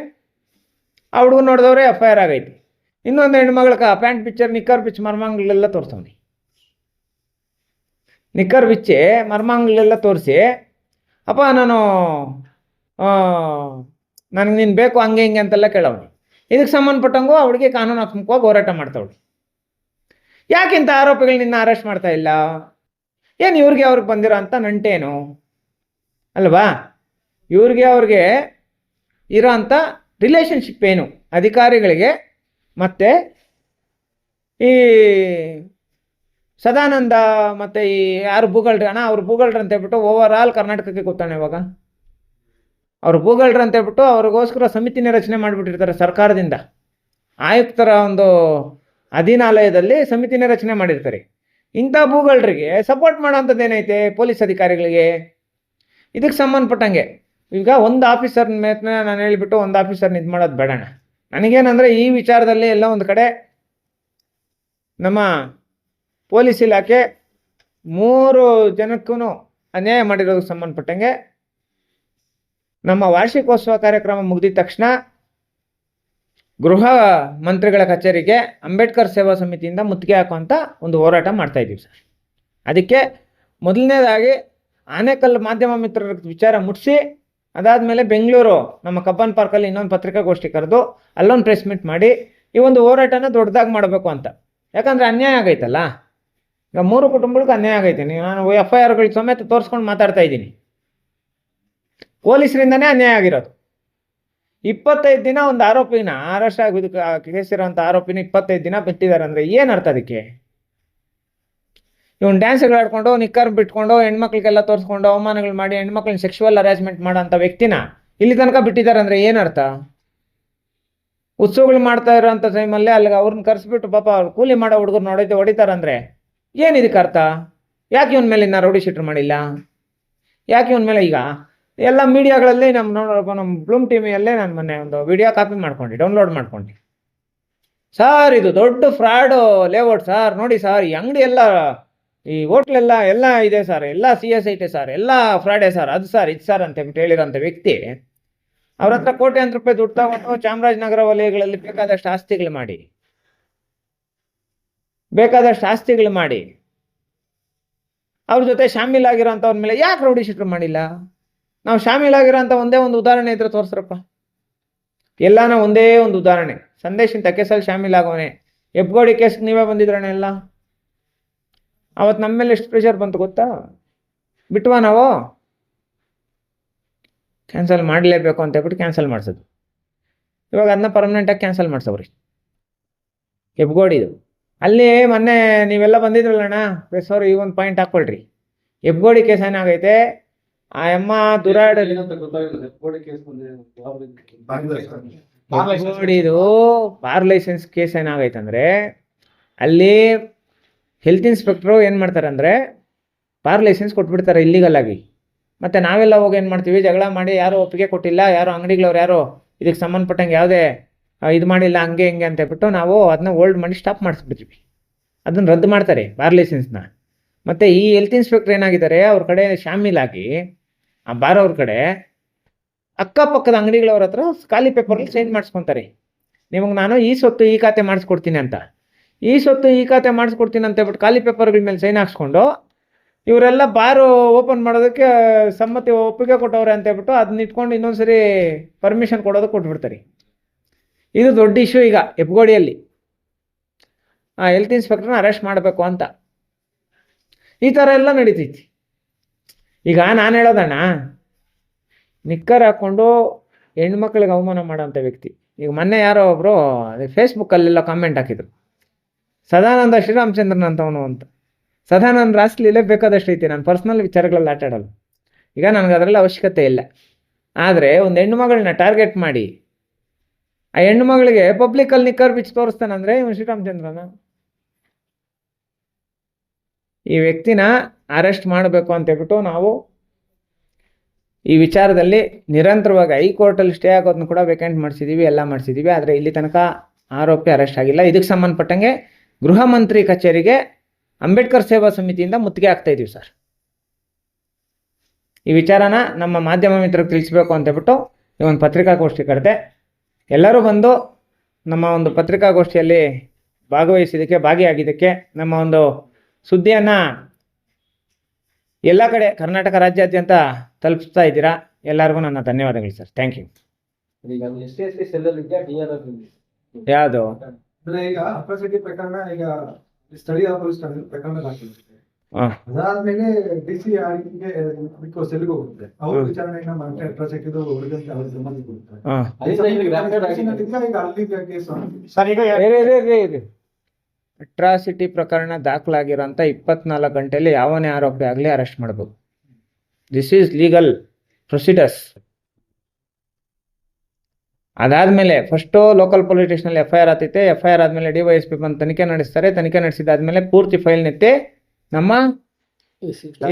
ಆ ಹುಡುಗ ನೋಡಿದವ್ರೆ ಎಫ್ ಐ ಆರ್ ಆಗೈತಿ ಇನ್ನೊಂದು ಹೆಣ್ಮಗಳಕ ಪ್ಯಾಂಟ್ ಪಿಚ್ಚರ್ ನಿಕ್ಕರ್ ಪಿಚ್ ಮರ್ಮಾಂಗ್ಲೆಲ್ಲ ತೋರಿಸವ್ನಿ. ನಿಕ್ಕರ್ ಬಿಚ್ಚೆ ಮರ್ಮಾಂಗ್ಲೆಲ್ಲ ತೋರಿಸಿ, ಅಪ್ಪ, ನಾನು ನನಗೆ ನೀನು ಬೇಕು ಹಂಗೆ ಹಿಂಗೆ ಅಂತೆಲ್ಲ ಕೇಳವ್ನಿ. ಇದಕ್ಕೆ ಸಂಬಂಧಪಟ್ಟಂಗೂ ಅವಳಿಗೆ ಕಾನೂನಾತ್ಮಕವಾಗಿ ಹೋರಾಟ ಮಾಡ್ತಾವಳು. ಯಾಕಿಂತ ಆರೋಪಿಗಳು ನಿನ್ನ ಅರೆಸ್ಟ್ ಮಾಡ್ತಾ ಇಲ್ಲ? ಏನು ಇವ್ರಿಗೆ ಅವ್ರಿಗೆ ಬಂದಿರೋ ಅಂತ ನಂಟೇನು? ಅಲ್ವಾ? ಇವ್ರಿಗೆ ಅವ್ರಿಗೆ ಇರೋ ಅಂಥ ರಿಲೇಷನ್ಶಿಪ್ ಏನು? ಅಧಿಕಾರಿಗಳಿಗೆ ಮತ್ತು ಈ ಸದಾನಂದ ಮತ್ತು ಈ ಯಾರು ಭೂಗಳ್ರಿ ಅಣ್ಣ ಅವ್ರು ಭೂಗಳ್ರಿ ಅಂತ ಹೇಳ್ಬಿಟ್ಟು ಓವರ್ ಆಲ್ ಕರ್ನಾಟಕಕ್ಕೆ ಗೊತ್ತಾನೆ ಇವಾಗ. ಅವ್ರು ಭೂಗಳ್ರು ಅಂತ ಹೇಳ್ಬಿಟ್ಟು ಅವ್ರಿಗೋಸ್ಕರ ಸಮಿತಿನ ರಚನೆ ಮಾಡಿಬಿಟ್ಟಿರ್ತಾರೆ ಸರ್ಕಾರದಿಂದ. ಆಯುಕ್ತರ ಒಂದು ಅಧೀನಾಲಯದಲ್ಲಿ ಸಮಿತಿನ ರಚನೆ ಮಾಡಿರ್ತಾರೆ. ಇಂಥ ಭೂಗಳ್ರಿಗೆ ಸಪೋರ್ಟ್ ಮಾಡೋವಂಥದ್ದು ಏನೈತೆ ಪೊಲೀಸ್ ಅಧಿಕಾರಿಗಳಿಗೆ? ಇದಕ್ಕೆ ಸಂಬಂಧಪಟ್ಟಂಗೆ. ಈಗ ಒಂದು ಆಫೀಸರ್ ಮೇಲೆ ನಾನು ಹೇಳಿಬಿಟ್ಟು ಒಂದು ಆಫೀಸರ್ನ ಇದು ಮಾಡೋದು ಬೇಡಣ ನನಗೇನಂದರೆ ಈ ವಿಚಾರದಲ್ಲಿ ಎಲ್ಲ ಒಂದು ಕಡೆ ನಮ್ಮ ಪೊಲೀಸ್ ಇಲಾಖೆ ಮೂರು ಜನಕ್ಕೂ ಅನ್ಯಾಯ ಮಾಡಿರೋದಕ್ಕೆ ಸಂಬಂಧಪಟ್ಟಂಗೆ ನಮ್ಮ ವಾರ್ಷಿಕೋತ್ಸವ ಕಾರ್ಯಕ್ರಮ ಮುಗಿದ ತಕ್ಷಣ ಗೃಹ ಮಂತ್ರಿಗಳ ಕಚೇರಿಗೆ ಅಂಬೇಡ್ಕರ್ ಸೇವಾ ಸಮಿತಿಯಿಂದ ಮುತ್ತಿಗೆ ಹಾಕುವಂಥ ಒಂದು ಹೋರಾಟ ಮಾಡ್ತಾ ಇದ್ದೀವಿ ಸರ್. ಅದಕ್ಕೆ ಮೊದಲನೇದಾಗಿ ಆನೇಕಲ್ ಮಾಧ್ಯಮ ಮಿತ್ರರ ವಿಚಾರ ಮುಟ್ಟಿಸಿ ಅದಾದಮೇಲೆ ಬೆಂಗಳೂರು ನಮ್ಮ ಕಬ್ಬನ್ ಪಾರ್ಕಲ್ಲಿ ಇನ್ನೊಂದು ಪತ್ರಿಕಾಗೋಷ್ಠಿ ಕರೆದು ಅಲ್ಲೊಂದು ಪ್ರೆಸ್ ಮೀಟ್ ಮಾಡಿ ಈ ಒಂದು ಹೋರಾಟನ ದೊಡ್ಡದಾಗಿ ಮಾಡಬೇಕು ಅಂತ. ಯಾಕಂದರೆ ಅನ್ಯಾಯ ಆಗೈತಲ್ಲ? ಈಗ ಮೂರು ಕುಟುಂಬಗಳಿಗೆ ಅನ್ಯಾಯ ಆಗೈತೆ. ನಾನು ಎಫ್ ಐ ಆರ್ಗಳಿಗೆ ಸಮೇತ ತೋರಿಸ್ಕೊಂಡು ಮಾತಾಡ್ತಾ ಇದ್ದೀನಿ. ಪೊಲೀಸರಿಂದನೇ ಅನ್ಯಾಯ ಆಗಿರೋದು. ಇಪ್ಪತ್ತೈದು ದಿನ ಒಂದು ಆರೋಪಿನ ಅರೆಸ್ಟ್ ಆಗಿದಕ್ಕೆ ಕೇಸ್ ಆರೋಪಿನ ಇಪ್ಪತ್ತೈದು ದಿನ ಬಿಟ್ಟಿದ್ದಾರೆ ಅಂದರೆ ಏನು ಅರ್ಥ ಅದಕ್ಕೆ? ಇವ್ನು ಡ್ಯಾನ್ಸ್ಗಳು ಆಡ್ಕೊಂಡು, ನಿಕ್ಕರ್ ಬಿಟ್ಕೊಂಡು, ಹೆಣ್ಮಕ್ಳಿಗೆಲ್ಲ ತೋರಿಸ್ಕೊಂಡು, ಅವಮಾನಗಳು ಮಾಡಿ ಹೆಣ್ಮಕ್ಳನ್ನ ಸೆಕ್ಷುವಲ್ ಅರೇಂಜ್ಮೆಂಟ್ ಮಾಡೋ ಅಂಥ ವ್ಯಕ್ತಿನ ಇಲ್ಲಿ ತನಕ ಬಿಟ್ಟಿದ್ದಾರೆ ಅಂದರೆ ಏನರ್ಥ ಉತ್ಸವಗಳು ಮಾಡ್ತಾ ಇರೋಂಥ ಟೈಮಲ್ಲಿ ಅಲ್ಲಿಗೆ ಅವ್ರನ್ನ ಕರೆಸ್ಬಿಟ್ಟು ಪಾಪ ಅವ್ರು ಕೂಲಿ ಮಾಡೋ ಹುಡುಗರು ನೋಡೈತೆ ಹೊಡಿತಾರಂದ್ರೆ ಏನಿದಕ್ಕೆ ಅರ್ಥ? ಯಾಕೆ ಇವನ ಮೇಲೆ ಇನ್ನು ರೌಡಿ ಶೀಟ್ರ್ ಮಾಡಿಲ್ಲ? ಯಾಕೆ ಇವನ ಮೇಲೆ ಈಗ ಎಲ್ಲ ಮೀಡಿಯಾಗಳಲ್ಲಿ ನಮ್ಮ ನೋಡೋಪ್ಪ ನಮ್ಮ ಬ್ಲೂಮ್ ಟಿವಿಯಲ್ಲೇ ನಾನು ಮೊನ್ನೆ ಒಂದು ವಿಡಿಯೋ ಕಾಪಿ ಮಾಡ್ಕೊಂಡು, ಡೌನ್ಲೋಡ್ ಮಾಡ್ಕೊಂಡು. ಸರ್ ಇದು ದೊಡ್ಡ ಫ್ರಾಡು ಲೇಔಟ್ ಸರ್, ನೋಡಿ ಸರ್, ಈ ಅಂಗಡಿ ಎಲ್ಲ, ಈ ಹೋಟ್ಲೆಲ್ಲ ಎಲ್ಲ ಇದೆ ಸರ್, ಎಲ್ಲ C S I T sir, ಎಲ್ಲ ಫ್ರಾಡೇ ಸರ್, ಅದು ಸರ್, ಇದು ಸರ್ ಅಂತ ಹೇಳಿರೋಂಥ ವ್ಯಕ್ತಿ, ಅವ್ರ ಹತ್ರ ಕೋಟ್ಯಾಂತರ ರೂಪಾಯಿ ದುಡ್ಡು ತಗೊಂಡು ಚಾಮರಾಜನಗರ ವಲಯಗಳಲ್ಲಿ ಬೇಕಾದಷ್ಟು ಆಸ್ತಿಗಳು ಮಾಡಿ. ಬೇಕಾದಷ್ಟು ಆಸ್ತಿಗಳು ಮಾಡಿ. ಅವ್ರ ಜೊತೆ ಶಾಮೀಲಾಗಿರೋಂಥವ್ರ ಮೇಲೆ ಯಾಕೆ ರೌಡಿ ಶೀಟ್ರ್ ಮಾಡಿಲ್ಲ? ನಾವು ಶಾಮೀಲಾಗಿರೋಂಥ ಒಂದೇ ಒಂದು ಉದಾಹರಣೆ ಇದ್ರೆ ತೋರಿಸ್ರಪ್ಪ. ಎಲ್ಲಾನ ಒಂದೇ ಒಂದು ಉದಾಹರಣೆ. ಸಂದೇಶ್ ಇಂಥ ಕೇಸಲ್ಲಿ ಆಗೋನೆ ಹೆಬ್ಗೋಡಿ ಕೇಸ್ ನೀವೇ ಬಂದಿದ್ರಣ ಎಲ್ಲ? ಅವತ್ತು ನಮ್ಮ ಮೇಲೆ ಎಷ್ಟು ಪ್ರೆಷರ್ ಬಂತು ಗೊತ್ತಾ? ಬಿಟ್ವಾ ನಾವು? ಕ್ಯಾನ್ಸಲ್ ಮಾಡಲೇಬೇಕು ಅಂತ ಹೇಳ್ಬಿಟ್ಟು ಕ್ಯಾನ್ಸಲ್ ಮಾಡಿಸೋದು. ಇವಾಗ ಅದನ್ನ ಪರ್ಮನೆಂಟಾಗಿ ಕ್ಯಾನ್ಸಲ್ ಮಾಡ್ಸವ್ರಿ. ಎಬ್ಗೋಡಿದು ಅಲ್ಲಿ ಮೊನ್ನೆ ನೀವೆಲ್ಲ ಬಂದಿದ್ರಲ್ಲಣ್ಣ. ಪ್ರೆಸ್ ಅವರು ಈ ಒಂದು ಪಾಯಿಂಟ್ ಹಾಕ್ಕೊಳ್ರಿ ಹೆಬ್ಗೋಡಿ ಕೇಸ್ ಏನಾಗೈತೆ? ಆ ಅಮ್ಮ ದುರಾಡ ನೋಡಿದು ಬಾರ್ ಲೈಸೆನ್ಸ್ ಕೇಸ್ ಏನಾಗೈತಂದ್ರೆ ಅಲ್ಲಿ ಹೆಲ್ತ್ ಇನ್ಸ್ಪೆಕ್ಟ್ರು ಏನು ಮಾಡ್ತಾರೆ ಅಂದರೆ ಬಾರ್ ಲೈಸೆನ್ಸ್ ಕೊಟ್ಬಿಡ್ತಾರೆ ಇಲ್ಲಿಗಲ್ ಮತ್ತೆ ಮತ್ತು ನಾವೆಲ್ಲ ಹೋಗಿ ಏನು ಮಾಡ್ತೀವಿ? ಜಗಳ ಮಾಡಿ ಯಾರು ಒಪ್ಪಿಗೆ ಕೊಟ್ಟಿಲ್ಲ ಯಾರು ಅಂಗಡಿಗಳವ್ರು ಯಾರು ಇದಕ್ಕೆ ಸಂಬಂಧಪಟ್ಟಂಗೆ ಯಾವುದೇ ಇದು ಮಾಡಿಲ್ಲ ಹಂಗೆ ಹಿಂಗೆ ಅಂತ ಹೇಳ್ಬಿಟ್ಟು ನಾವು ಅದನ್ನ ಓಲ್ಡ್ ಮಾಡಿ ಸ್ಟಾಪ್ ಮಾಡಿಸ್ಬಿಡ್ತೀವಿ ಅದನ್ನು ರದ್ದು ಮಾಡ್ತಾರೆ ಬಾರ್ ಲೈಸೆನ್ಸ್ನ. ಮತ್ತು ಈ ಹೆಲ್ತ್ ಇನ್ಸ್ಪೆಕ್ಟರ್ ಏನಾಗಿದ್ದಾರೆ ಅವ್ರ ಕಡೆ ಶಾಮೀಲಾಗಿ ಆ ಬಾರ್ ಅವ್ರ ಕಡೆ ಅಕ್ಕಪಕ್ಕದ ಅಂಗಡಿಗಳವ್ರ ಹತ್ರ ಖಾಲಿ ಪೇಪರಲ್ಲಿ ಸೈನ್ ಮಾಡಿಸ್ಕೊತಾರೆ. ನಿಮಗೆ ನಾನು ಈ ಸೊತ್ತು ಈ ಖಾತೆ ಮಾಡಿಸ್ಕೊಡ್ತೀನಿ ಅಂತ. ಈ ಸೊತ್ತು ಈ ಖಾತೆ ಮಾಡಿಸ್ಕೊಡ್ತೀನಿ ಅಂತ ಹೇಳ್ಬಿಟ್ಟು ಖಾಲಿ ಪೇಪರ್ಗಳ ಮೇಲೆ ಸೈನ್ ಹಾಕ್ಸ್ಕೊಂಡು ಇವರೆಲ್ಲ ಬಾರು ಓಪನ್ ಮಾಡೋದಕ್ಕೆ ಸಮ್ಮತಿ ಒಪ್ಪಿಗೆ ಕೊಟ್ಟವ್ರೆ ಅಂತ ಹೇಳ್ಬಿಟ್ಟು ಅದನ್ನ ಇಟ್ಕೊಂಡು ಇನ್ನೊಂದ್ಸರಿ ಪರ್ಮಿಷನ್ ಕೊಡೋದಕ್ಕೆ ಕೊಟ್ಬಿಡ್ತಾರೆ. ಇದು ದೊಡ್ಡ ಇಶ್ಯೂ ಈಗ ಹೆಬ್ಗೋಡಿಯಲ್ಲಿ ಹೆಲ್ತ್ ಇನ್ಸ್ಪೆಕ್ಟರ್ನ ಅರೆಸ್ಟ್ ಮಾಡಬೇಕು ಅಂತ. ಈ ಥರ ಎಲ್ಲ ನಡೀತೈತಿ. ಈಗ ನಾನು ಹೇಳೋದಣ್ಣ, ನಿಕ್ಕರ್ ಹಾಕ್ಕೊಂಡು ಹೆಣ್ಮಕ್ಳಿಗೆ ಅವಮಾನ ಮಾಡೋಂಥ ವ್ಯಕ್ತಿ. ಈಗ ಮೊನ್ನೆ ಯಾರೋ ಒಬ್ಬರು ಫೇಸ್ಬುಕ್ಕಲ್ಲೆಲ್ಲ ಕಾಮೆಂಟ್ ಹಾಕಿದ್ರು. ಸದಾನಂದ ಶ್ರೀರಾಮಚಂದ್ರನ್ ಅಂತವನು ಅಂತ. ಸದಾನಂದ ಇಲ್ಲೇ ಬೇಕಾದಷ್ಟು ಐತಿ, ನಾನು ಪರ್ಸ್ನಲ್ ವಿಚಾರಗಳಲ್ಲಿ ಆಟ ಆಡಲ್ಲ. ಈಗ ನನಗೆ ಅದರಲ್ಲಿ ಅವಶ್ಯಕತೆ ಇಲ್ಲ. ಆದರೆ ಒಂದು ಹೆಣ್ಣು ಮಗಳನ್ನ ಟಾರ್ಗೆಟ್ ಮಾಡಿ, ಆ ಹೆಣ್ಣು ಮಗಳಿಗೆ ಪಬ್ಲಿಕಲ್ಲಿ ನಿಕ್ಕರ್ ಬಿಚ್ಚಿ ತೋರಿಸ್ತಾನಂದ್ರೆ ಇವನು ಶ್ರೀರಾಮಚಂದ್ರನ. ಈ ವ್ಯಕ್ತಿನ ಅರೆಸ್ಟ್ ಮಾಡಬೇಕು ಅಂತ ಹೇಳ್ಬಿಟ್ಟು ನಾವು ಈ ವಿಚಾರದಲ್ಲಿ ನಿರಂತರವಾಗಿ ಹೈಕೋರ್ಟಲ್ಲಿ ಸ್ಟೇ ಆಗೋದನ್ನು ಕೂಡ ವೇಕೆಂಟ್ ಮಾಡಿಸಿದ್ದೀವಿ ಎಲ್ಲ ಮಾಡಿಸಿದ್ದೀವಿ ಆದರೆ ಇಲ್ಲಿ ತನಕ ಆರೋಪಿ ಅರೆಸ್ಟ್ ಆಗಿಲ್ಲ. ಇದಕ್ಕೆ ಸಂಬಂಧಪಟ್ಟಂಗೆ ಗೃಹ ಮಂತ್ರಿ ಕಚೇರಿಗೆ ಅಂಬೇಡ್ಕರ್ ಸೇವಾ ಸಮಿತಿಯಿಂದ ಮುತ್ತಿಗೆ ಆಗ್ತಾ ಇದ್ದೀವಿ ಸರ್. ಈ ವಿಚಾರನ ನಮ್ಮ ಮಾಧ್ಯಮ ಮಿತ್ರರಿಗೆ ತಿಳಿಸ್ಬೇಕು ಅಂತ ಹೇಳ್ಬಿಟ್ಟು ಈ ಒಂದು ಪತ್ರಿಕಾಗೋಷ್ಠಿ ಕರೆದೆ. ಎಲ್ಲರೂ ಬಂದು ನಮ್ಮ ಒಂದು ಪತ್ರಿಕಾಗೋಷ್ಠಿಯಲ್ಲಿ ಭಾಗವಹಿಸಿದ್ದಕ್ಕೆ, ಭಾಗಿಯಾಗಿದ್ದಕ್ಕೆ, ನಮ್ಮ ಒಂದು ಸುದ್ದಿಯನ್ನು ಎಲ್ಲ ಕಡೆ ಕರ್ನಾಟಕ ರಾಜ್ಯಾದ್ಯಂತ ತಲುಪಿಸ್ತಾ ಇದ್ದೀರಾ? ಎಲ್ಲರಿಗೂ ನನ್ನ ಧನ್ಯವಾದಗಳು ಸರ್. ಥ್ಯಾಂಕ್ ಯು ಯಾವುದು? ಅಂದ್ರೆ ಈಗ ಅಪ್ರಸಿಟಿ ಪ್ರಕರಣ ಈಗ ಸ್ಥಳೀಯ ಪೊಲೀಸ್ ಪ್ರಕರಣ ದಾಖಲಿಸುತ್ತೆ ಹಾಂ. ಅದಾದ್ಮೇಲೆ ಡಿ ಸಿ ಆರ್ಗೆ ಅದಕ್ಕೆ ಸೆಲ್ಗೆ ಹೋಗುತ್ತೆ. ಅವ್ರ ವಿಚಾರಣೆಯನ್ನ ಮತ್ತೆ ಹುಡುಗಂತ ಸಂಬಂಧ ಕೊಡುತ್ತೆ. ಈಗ ಕೇಸ್ ಸರ್ ಈಗ ಅಟ್ರಾಸಿಟಿ ಪ್ರಕರಣ ದಾಖಲಾಗಿರೋಂಥ ಇಪ್ಪತ್ನಾಲ್ಕು ಗಂಟೆಯಲ್ಲಿ ಯಾವನೇ ಆರೋಪಿ ಆಗಲಿ ಅರೆಸ್ಟ್ ಮಾಡಬೇಕು ದಿಸ್ ಈಸ್ ಲೀಗಲ್ ಪ್ರೊಸೀಡರ್ಸ್ ಅದಾದಮೇಲೆ ಫಸ್ಟು ಲೋಕಲ್ ಪೊಲೀಸ್ ಸ್ಟೇಷನಲ್ಲಿ ಎಫ್ ಐ ಆರ್ ಆತೈತೆ. ಎಫ್ ಐ ಆರ್ ಆದಮೇಲೆ ಡಿ ವೈ ಎಸ್ ಪಿ ಬಂದು ತನಿಖೆ ನಡೆಸ್ತಾರೆ. ತನಿಖೆ ನಡೆಸಿದಾದ್ಮೇಲೆ ಪೂರ್ತಿ ಫೈಲ್ ನೆತ್ತೆ ನಮ್ಮ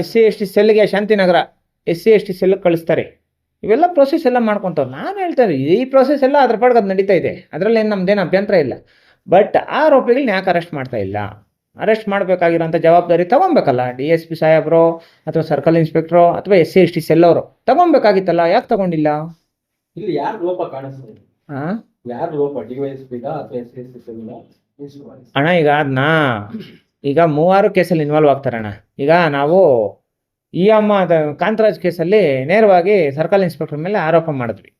S C S T ಸೆಲ್ಗೆ Shantinagar S C S T ಸೆಲ್ಗೆ ಕಳಿಸ್ತಾರೆ. ಇವೆಲ್ಲ ಪ್ರೊಸೆಸ್ ಎಲ್ಲ ಮಾಡ್ಕೊಂತಾವ್ ನಾನು ಹೇಳ್ತಾರೆ ಈ ಪ್ರೊಸೆಸ್ ಎಲ್ಲ ಅದ್ರ ಪಾಡ್ಗೆ ಅದು ನಡೀತಾ ಇದೆ. ಅದರಲ್ಲಿ ಏನು ನಮ್ದೇನು ಅಭ್ಯಂತರ ಇಲ್ಲ. ಬಟ್ ಆರೋಪಿಗಳನ್ನ ಯಾಕೆ ಅರೆಸ್ಟ್ ಮಾಡ್ತಾ ಇಲ್ಲ? ಅರೆಸ್ಟ್ ಮಾಡಬೇಕಾಗಿರೋಂಥ ಜವಾಬ್ದಾರಿ ತಗೊಬೇಕಲ್ಲ? ಡಿ ಎಸ್ ಪಿ ಸಾಹೇಬ್ರು ಅಥವಾ ಸರ್ಕಲ್ ಇನ್ಸ್ಪೆಕ್ಟ್ರು ಅಥವಾ S C S T cell ಅವರು ತಗೊಬೇಕಾಗಿತ್ತಲ್ಲ? ಯಾಕೆ ತಗೊಂಡಿಲ್ಲ? ಇಲ್ಲಿ ಯಾರು ಲೋಪ ಕಾಣಿಸ್ತದೆ ಯಾರು ಲೋಪ? ಡಿ ಎಸ್ ಪಿಗ ಅಥವಾ ಎಸ್ ಎಸ್ ಸಿ ಸೆಲ್ ಅಣ್ಣ ಈಗ ಅದನ್ನ ಈಗ ಮೂವಾರು ಕೇಸಲ್ಲಿ ಇನ್ವಾಲ್ವ್ ಆಗ್ತಾರೆ ಅಣ್ಣ. ಈಗ ನಾವು ಈ ಅಮ್ಮ ಕಾಂತರಾಜ್ ಕೇಸಲ್ಲಿ ನೇರವಾಗಿ ಸರ್ಕಲ್ ಇನ್ಸ್ಪೆಕ್ಟರ್ ಮೇಲೆ ಆರೋಪ ಮಾಡಿದ್ವಿ.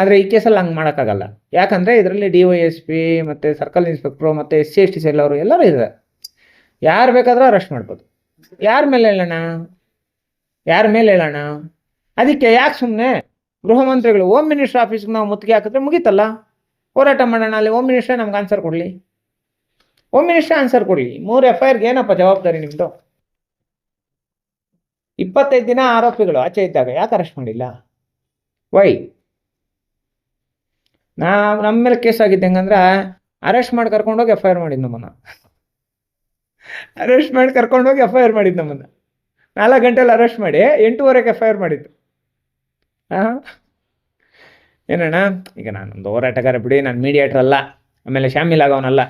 ಆದರೆ ಈ ಕೇಸಲ್ಲಿ ಹಂಗೆ ಮಾಡೋಕ್ಕಾಗಲ್ಲ. ಯಾಕಂದರೆ ಇದರಲ್ಲಿ ಡಿ ವೈ ಎಸ್ ಪಿ ಮತ್ತು ಸರ್ಕಲ್ ಇನ್ಸ್ಪೆಕ್ಟ್ರು ಮತ್ತು S C S T cell ಅವರು ಎಲ್ಲರೂ ಇದ್ದಾರೆ ಯಾರು ಬೇಕಾದರೂ ಅರೆಸ್ಟ್ ಮಾಡ್ಬೋದು. ಯಾರ ಮೇಲೆ ಹೇಳೋಣ? ಯಾರ ಮೇಲೆ ಹೇಳೋಣ? ಅದಕ್ಕೆ ಯಾಕೆ ಸುಮ್ಮನೆ ಗೃಹ ಮಂತ್ರಿಗಳು ಹೋಮ್ ಮಿನಿಸ್ಟರ್ ಆಫೀಸ್ಗೆ ನಾವು ಮುತ್ತಿಗೆ ಹಾಕಿದ್ರೆ ಮುಗೀತಲ್ಲ? ಹೋರಾಟ ಮಾಡೋಣ, ಅಲ್ಲಿ ಹೋಮ್ ಮಿನಿಸ್ಟ್ರೇ ನಮ್ಗೆ ಆನ್ಸರ್ ಕೊಡಲಿ. ಹೋಮ್ ಮಿನಿಸ್ಟರ್ ಆನ್ಸರ್ ಕೊಡಲಿ. ಮೂರು ಎಫ್ ಐ ಆರ್ಗೆ ಏನಪ್ಪ ಜವಾಬ್ದಾರಿ ನಿಮ್ಮದು ಇಪ್ಪತ್ತೈದು ದಿನ ಆರೋಪಿಗಳು ಆಚೆ ಇದ್ದಾಗ ಯಾಕೆ ಅರೆಸ್ಟ್ ಮಾಡಿಲ್ಲ? ವೈ ನಾ ನಮ್ಮ ಮೇಲೆ ಕೇಸ್ ಆಗಿದ್ದು ಹೆಂಗಂದ್ರೆ ಅರೆಸ್ಟ್ ಮಾಡಿ ಕರ್ಕೊಂಡೋಗಿ ಎಫ್ ಐ ಆರ್ ಮಾಡಿದ್ದು ನಮ್ಮನ್ನು. ಅರೆಸ್ಟ್ ಮಾಡಿ ಕರ್ಕೊಂಡೋಗಿ ಎಫ್ ಐ ಆರ್ ಮಾಡಿದ್ದು ನಮ್ಮನ್ನು. ನಾಲ್ಕು ಗಂಟೆಲಿ ಅರೆಸ್ಟ್ ಮಾಡಿ ಎಂಟೂವರೆಗೆ ಎಫ್ ಐ ಆರ್ ಮಾಡಿದ್ದು. ಹಾಂ? ಏನಣ್ಣ? ಈಗ ನಾನೊಂದು ಹೋರಾಟಗಾರ ಬಿಡಿ, ನಾನು ಮೀಡಿಯೇಟರ್ ಅಲ್ಲ, ಆಮೇಲೆ ಶಾಮಿಲ್ ಆಗೋನಲ್ಲ.